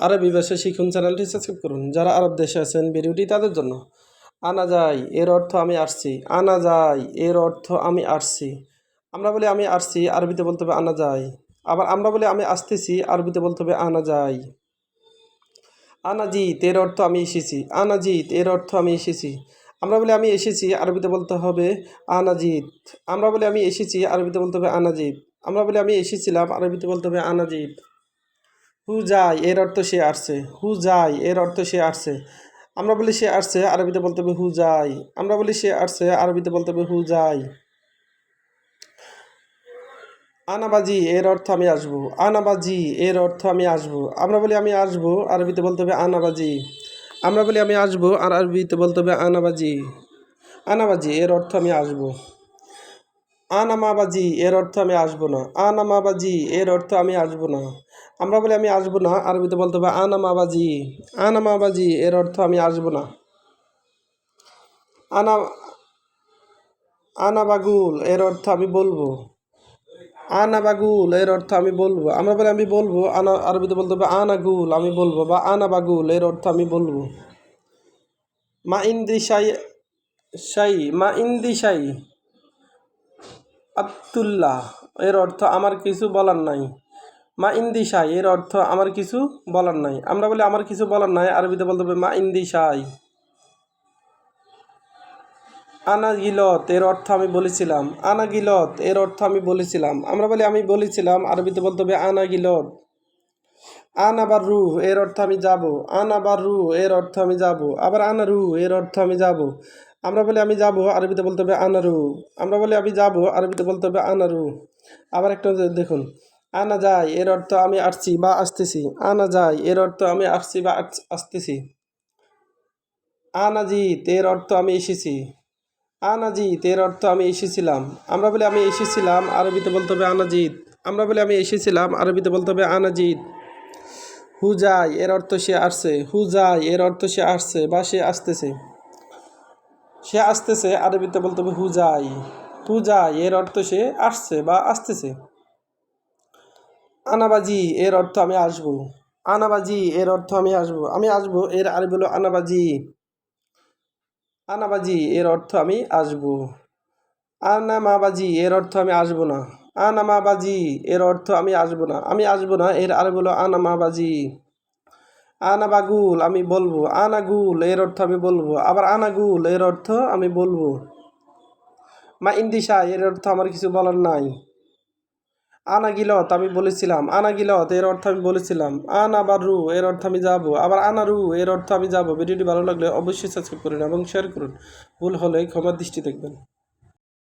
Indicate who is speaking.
Speaker 1: আরবি ভাষা শিখুন চ্যানেলটি সাবস্ক্রাইব করুন। যারা আরব দেশে আছেন, ভিডিওটি তাদের জন্য। আনা যায়, এর অর্থ আমি আসছি। আনা যায়, এর অর্থ আমি আসছি। আমরা বলি আমি আসছি, আরবিতে বলতে হবে আনা যায়। আবার আমরা বলি আমি আসতেছি, আরবিতে বলতে হবে আনা যায়। আনাজিত এর অর্থ আমি এসেছি। আনাজিত এর অর্থ আমি এসেছি। আমরা বলি আমি এসেছি, আরবিতে বলতে হবে আনাজিত আমরা বলি আমি এসেছি, আরবিতে বলতে হবে আনাজিত আমরা বলি আমি এসেছিলাম, আরবিতে বলতে হবে আনাজিত হু যায় এর অর্থ সে আসছে। হু যায় এর অর্থ সে আসছে। আমরা বলি সে আসছে, আরবিতে বলতে হবে হু যায় আমরা বলি সে আসছে, আরবিতে বলতে হবে হু যায় আনাবাজি, এর অর্থ আমি আসব। আনাবাজি, এর অর্থ আমি আসব। আমরা বলি আমি আসব, আরবিতে বলতে হবে আনাবাজি। আমরা বলি আমি আসব, আর আরবিতে বলতে হবে আনাবাজি। আনাবাজি, এর অর্থ আমি আসব। আনামাবাজি, এর অর্থ আমি আসব না। আনামাবাজি, এর অর্থ আমি আসব না। আমরা বলি আমি আসব না, আরবিতে বলতে হবে আনামাবাজি। আনামাবাজি, এর অর্থ আমি আসব না। আনা, আনাবাগুল, এর অর্থ আমি বলব। আনাবাগুল, এর অর্থ আমি বলব। আমরা বলি আমি বলব, আনা, আরবিতে বলতে হবে আনাগুল, আমি বলব বা আনাবাগুল, এর অর্থ আমি বলব। মা ইন্দি সাই সাই মা ইন্দি সাই আবদুল্লাহ, এর অর্থ আমার কিছু বলার নাই। মা ইন্দি সাই এর অর্থ আমার কিছু বলার নাই। আমরা বলি আমার কিছু বলার নাই, আরবিতে বলতে হবে মা ইন্দি সাই আনা গিলত এর অর্থ আমি বলেছিলাম। আনা গিলত এর অর্থ আমি বলেছিলাম। আমরা বলি আমি বলেছিলাম, আরবিতে বলতে হবে আনা গিলত আনা বা রু এর অর্থ আমি যাব। আন আবার রু এর অর্থ আমি যাব। আবার আনা রু এর অর্থ আমি যাব। আমরা বলি আমি যাব, আরবিতে বলতে হবে আনারু আমরা বলি আমি যাব, আরবিতে বলতে হবে আনারু আবার একটা দেখুন আনা যায়, এর অর্থ আমি আসছি বা আসতেছি। আনা যায়, এর অর্থ আমি আসছি বা আস- আসতেছি। আনাজিত এর অর্থ আমি এসেছি। আনাজিত এর অর্থ আমি এসেছিলাম। আমরা বলি আমি এসেছিলাম, আরবিতে বলতে হবে আনাজিত আমরা বলি আমি এসেছিলাম, আরবিতে বলতে হবে আনাজিত হুজাই এর অর্থ সে আসছে। হুজাই এর অর্থ সে আসছে বা সে আসতেছে। সে আসতেছে, আরবিতে বলতে হবে হুজাই হুজাই এর অর্থ সে আসছে বা আসতেছে। আনাবাজি, এর অর্থ আমি আসব। আনাবাজি, এর অর্থ আমি আসব। আমি আসব, এর আরবি হলো আনাবাজি। আনাবাজি, এর অর্থ আমি আসব। আনামাবাজি, এর অর্থ আমি আসব না। আনামাবাজি, এর অর্থ আমি আসব না। আমি আসব না, এর আরবি হলো আনামাবাজি। আনাবাগুল, আমি বলব। আনাগুল, এর অর্থ আমি বলব। আবার আনাগুল, এর অর্থ আমি বলব। মা ইন্দিশা, এর অর্থ আমার কিছু বলার নাই। আনা গিলত আমি বলেছিলাম আনা গিলত এর অর্থ আমি বলেছিলাম আন আবার রু এর অর্থ আমি যাব, আবার আনা রু এর অর্থ আমি যাব। ভিডিওটি ভালো লাগলে অবশ্যই সাবস্ক্রাইব করুন এবং শেয়ার করুন। ভুল হলে ক্ষমার দৃষ্টি দেখবেন।